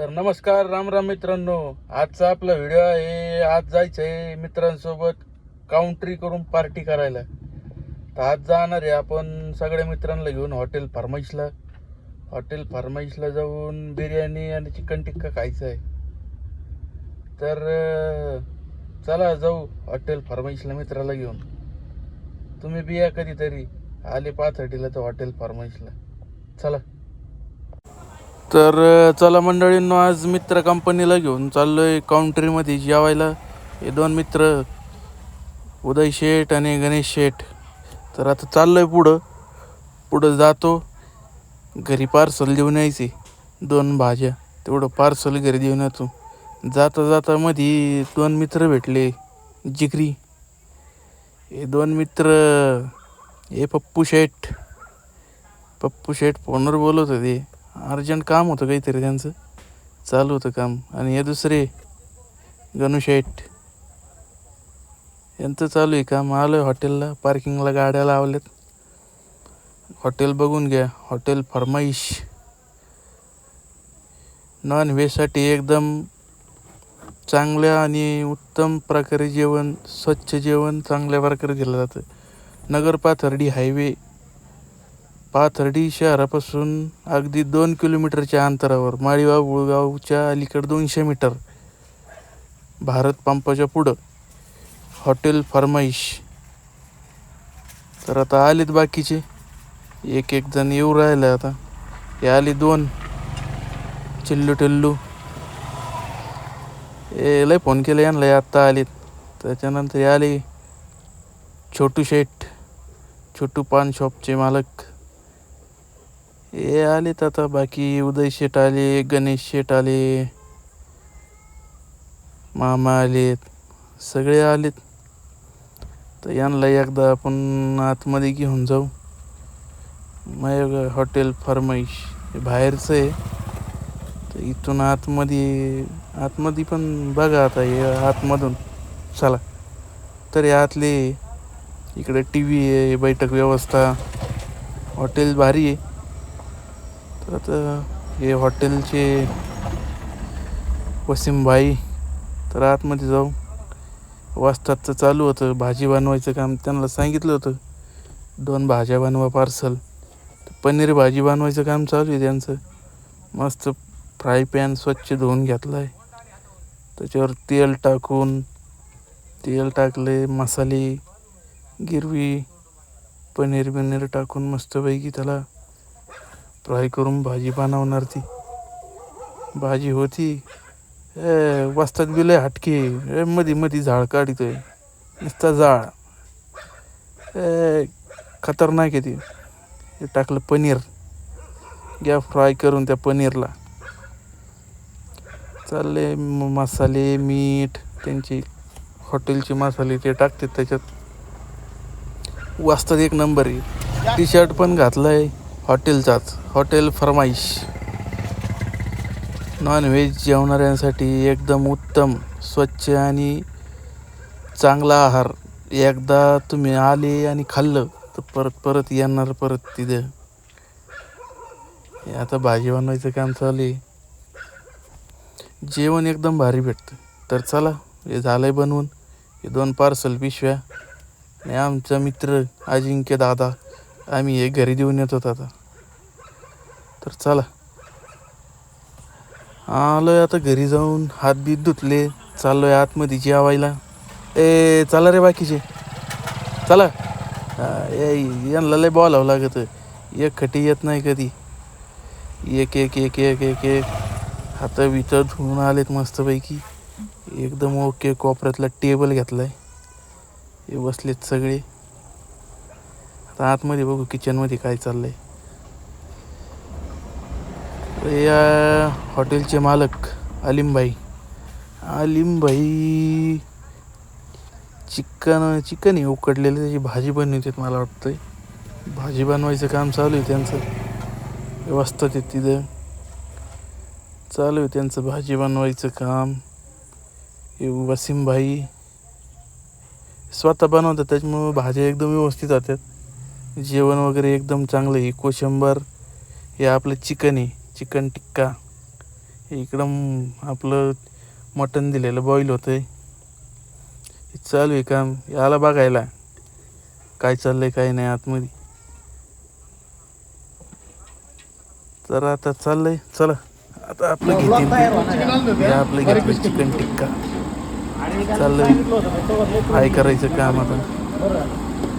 तर नमस्कार राम राम मित्रांनो. आजचा आपला व्हिडिओ आहे आज जायचं आहे मित्रांसोबत काउंट्री करून पार्टी करायला. तर आज जाणार आहे आपण सगळ्या मित्रांना घेऊन हॉटेल फार्माईसला हॉटेल फार्माईसला जाऊन बिर्याणी आणि चिकन टिक्का खायचं आहे. तर चला जाऊ हॉटेल फार्माईसला मित्राला घेऊन. तुम्ही बिया कधीतरी आले पाथर्टीला तर हॉटेल फार्माईसला चला. तर चला मंडळींनो आज मित्र कंपनीला घेऊन चाललोय काउंट्रीमध्ये जेवायला. हे दोन मित्र उदय शेठ आणि गणेश शेठ. तर आता चाललोय पुढं. पुढं जातो. घरी पार्सल देऊन यायचे. दोन भाज्या. तेवढं पार्सल घरी देऊन येतो. जाता जाता मध्ये दोन मित्र भेटले. जिगरी. हे दोन मित्र हे पप्पू शेठ. पप्पू शेठ फोनवर बोलत होते. अर्जंट काम होतं काहीतरी त्यांचं. चालू होतं काम. आणि हे दुसरे गणू शेठ यांचं चालू आहे काम. आलो आहे हॉटेलला. पार्किंगला गाड्या लावल्यात. हॉटेल बघून घ्या. हॉटेल फरमाईश. नॉन व्हेजसाठी एकदम चांगल्या आणि उत्तम प्रकारे जेवण स्वच्छ जेवण चांगल्या प्रकारे दिलं जातं. नगर पाथर्डी हायवे. पाथर्डी शहरापासून अगदी दोन किलोमीटरच्या अंतरावर माळीवा गुळगावच्या अलीकडे दोनशे मीटर. भारत पंपाच्या पुढं. हॉटेल फरमाईश. तर आता आलेत बाकीचे. एक एक जण येऊ राहिले आता. हे आले दोन. चिल्लू टिल्लू. ए लय फोन केला यांना हे आत्ता आलेत. त्याच्यानंतर हे आले छोटू शेठ. छोटू पान शॉपचे मालक. हे आलेत आता बाकी. उदय शेट आले गणेश शेट आले मामा आलेत सगळे आलेत. तर यांना एकदा आपण आतमध्ये घेऊन जाऊ. मग हॉटेल फरमाईश हे बाहेरचं आहे. तर इथून आतमध्ये आतमध्ये पण बघा आता हे आतमधून. चला. तर हे आतले इकडे टी व्ही आहे बैठक व्यवस्था. हॉटेल भारी आहे. तर आता हे हॉटेलचे वसीमभाई तर आतमध्ये जाऊ. वाजताचं चालू होतं. भाजी बनवायचं काम त्यांना सांगितलं होतं. दोन भाज्या बनवा पार्सल. पनीर भाजी बनवायचं काम चालू आहे त्यांचं. मस्त फ्राय पॅन स्वच्छ धुवून घेतला आहे त्याच्यावर तेल टाकून तेल टाकले मसाले गिरवी पनीर बिनीर टाकून मस्तपैकी त्याला फ्राय करून भाजी बनवणार ती. भाजी होती. ए वस्तात बिलय हटके. ए मधी मधी झाड काढतोय. नुसता जाळ ए खतरनाक आहे ती. टाकलं पनीर. घ्या फ्राय करून त्या पनीरला. चालले मसाले मीठ त्यांची हॉटेलचे मसाले ते टाकतात त्याच्यात. वाजतात एक नंबर आहे. टी शर्ट पण घातलं आहे हॉटेलचाच. हॉटेल फरमाईश. नॉनव्हेज जेवणाऱ्यांसाठी एकदम उत्तम स्वच्छ आणि चांगला आहार. एकदा तुम्ही आले आणि खाल्लं तर परत परत येणार परत तिथं. हे आता भाजी बनवायचं काम चालू आहे. जेवण एकदम भारी भेटतं. तर चला हे झालं आहे बनवून. हे दोन पार्सल पिशव्या. आणि आमचा मित्र अजिंक्य दादा आम्ही हे घरी देऊन येतो आता. तर चला. आलोय आता घरी जाऊन. हात बीत धुतले. चाललोय आतमध्ये जेवायला. ए चला रे बाकीचे. चला. ए यांना लय बोलावं लागत. एक खटी येत नाही कधी. एक एक एक एक एक एक. हात बित धुवून आलेत मस्तपैकी. एकदम ओके कोपऱ्यातला टेबल घेतलाय. हे बसलेत सगळे. आता आतमध्ये बघू किचनमध्ये काय चाललंय. या हॉटेलचे मालक अलिमबाई अलिमबाई चिकन चिकन हे उकडलेलं त्याची भाजी बनवतात मला वाटतंय. भाजी बनवायचं काम चालू आहे त्यांचं. व्यवस्था ते तिथं. चालू आहे त्यांचं भाजी बनवायचं काम. हे वसीमभाई स्वतः बनवतात त्याच्यामुळं भाज्या एकदम व्यवस्थित जातात जेवण वगैरे एकदम चांगलं आहे. कोशंबर हे आपलं चिकन आहे. चिकन टिक्का. इकडं आपलं मटण दिलेलं बॉईल होतंय. आहे चालू आहे काम. याला बघायला. काय चाललंय काय नाही आतमध्ये. तर आता चाललंय. चला. आता आपलं घेतील आपलं घेतलं चिकन टिक्का. चाललंय. काय करायचं काम आता.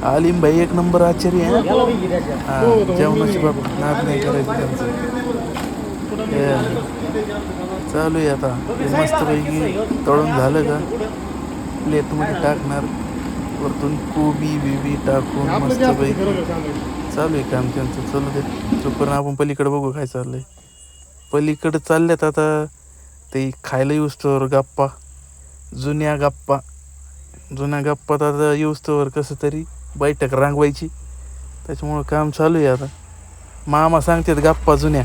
आलीम भाई एक नंबर आचार्य आहे हा. जेवणाची बाबा. नाद नाही करायचं त्यांचं. चालू आहे आता. मस्तपैकी तळून झालं का? प्लेटमध्ये टाकणार. वरतून कोबी बिबी टाकून मस्तपैकी. चालू आहे काम त्यांचं. चालू दे. तोपर्यंत आपण पलीकडे बघू काय चाललंय. पलीकडे चालल्यात आता. ते खायला येऊस तर गप्पा. जुन्या गप्पा. जुन्या गप्पात आता येऊस तर कसं तरी बैठक रांगवायची. त्याच्यामुळं काम चालू आहे आता. मामा सांगतात गप्पा जुन्या.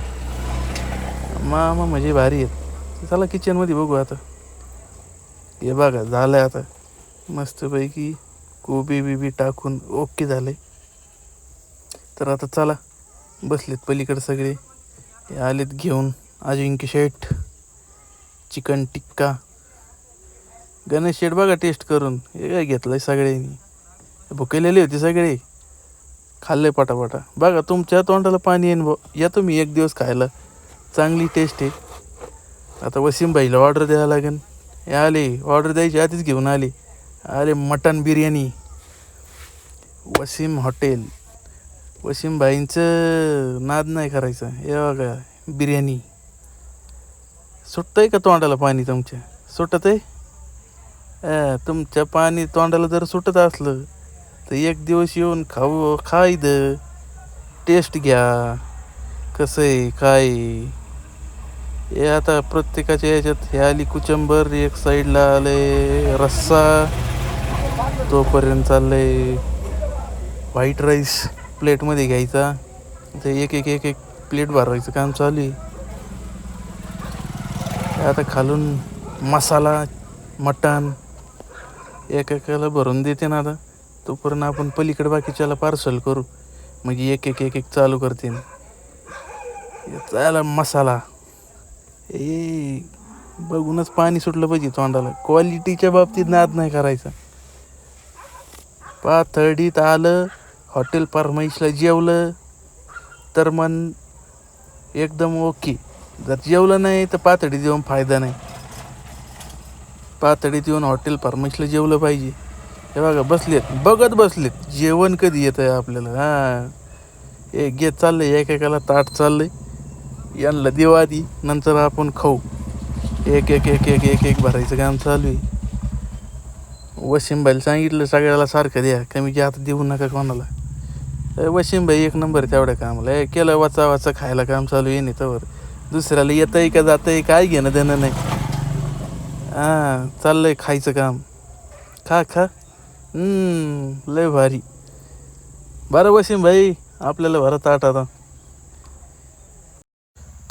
मामा म्हणजे भारी आहेत. चला किचनमध्ये बघू आता. हे बघा झालंय आता. मस्तपैकी कोबी बिबी टाकून ओके झाले. तर आता चला बसलेत पलीकडे सगळे. हे आलेत घेऊन अजिंक्य शेठ चिकन टिक्का. गणेश शेठ बघा टेस्ट करून. हे काय घेतलंय सगळ्यांनी? भुकेलेले होते सगळे. खाल्ले पटापटा. बघा तुमच्या तोंडाला पाणी येईन भाऊ या तुम्ही एक दिवस खायला. चांगली टेस्ट आहे. आता वसीम भाईला ऑर्डर द्यावं लागेल. हे आले ऑर्डर द्यायची आधीच घेऊन आले. अरे मटन बिर्याणी. वसीम हॉटेल वसीम भाईंचं नाद नाही करायचं. हे बघा बिर्याणी. सुटतंय का तोंडाला पाणी तुमच्या? सुटत आहे तुमच्या पाणी तोंडाला जर सुटत असलं तर एक दिवस येऊन खाऊ खाईद टेस्ट घ्या. कसं आहे काय हे आता प्रत्येकाच्या याच्यात हे आली कुचंबर एक साईडला आले रस्सा तोपर्यंत चाललंय व्हाईट राईस प्लेटमध्ये घ्यायचा. ते एक एक एक एक प्लेट भरायचं काम चालू आहे. आता खालून मसाला मटण एकेकाला भरून देते ना आता. तोपर्यंत आपण पलीकडे बाकीच्याला पार्सल करू. म्हणजे एक एक एक एक चालू करते. चाला मसाला. ए बघूनच पाणी सुटलं पाहिजे तोंडाला. क्वालिटीच्या बाबतीत नाद नाही करायचा. पाथर्डीत आलं हॉटेल परमाईशला जेवलं तर मन एकदम ओके जर जेवलं नाही तर पातळीत येऊन फायदा नाही. पातळीत येऊन हॉटेल फार्मसीला जेवलं पाहिजे. हे बघा बसलेत. बघत बसलेत. जेवण कधी येतं आहे आपल्याला? हां. एक घेत चाललं एकेकाला ताट आहे यांना देऊ आधी नंतर आपण खाऊ. एक एक एक एक एक एक भरायचं काम चालू आहे. वशिमबाईला सांगितलं सगळ्याला सारखं द्या कमी की आता देऊ नका कोणाला. ए, वशिमबाई एक नंबर तेवढ्या कामाला. केलं वाचा वाचा खायला काम चालू आहे नाही तर दुसऱ्याला येतंय का जातंय काय घेणं देणं नाही. हां चाललंय खायचं काम. खा खा. लय भारी. बरं वसीम भाई आपल्याला भरत आठ आता.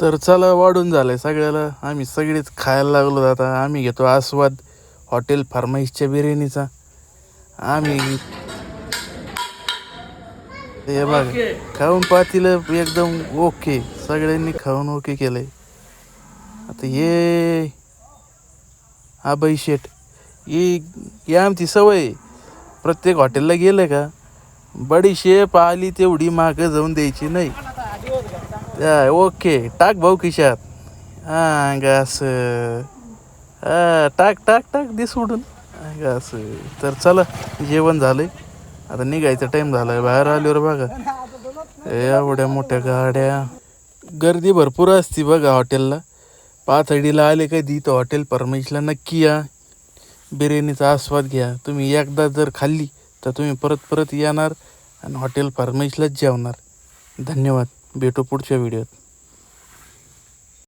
तर चला वाढून झालंय सगळ्याला. आम्ही सगळेच खायला लागलो आता. आम्ही घेतो आस्वाद हॉटेल फार्माईसच्या बिर्याणीचा. आम्ही हे बघा खाऊन पातीलं एकदम ओके सगळ्यांनी खाऊन ओके केलंय. आता हे आबाई शेट ही आमची सवय आहे. प्रत्येक हॉटेलला गेलं का? बडीशेप आली तेवढी मागं जाऊन द्यायची नाही. ओके टाक भाऊ खिशात हां ग असं हा, टाक टाक टाक दे सोडून हा, तर चला जेवण झालंय आता निघायचा टाईम झालाय बाहेर आल्यावर बघा एवढ्या मोठ्या गाड्या गर्दी भरपूर असते बघा हॉटेलला पाथर्डीला आले कधी तर हॉटेल परमेशला नक्की या बिर्याणीचा आस्वाद घ्या तुम्ही एकदा जर खाल्ली तर तुम्ही परत परत येणार आणि हॉटेल फार्मेशलाच जेवणार धन्यवाद भेटू पुढच्या व्हिडिओत.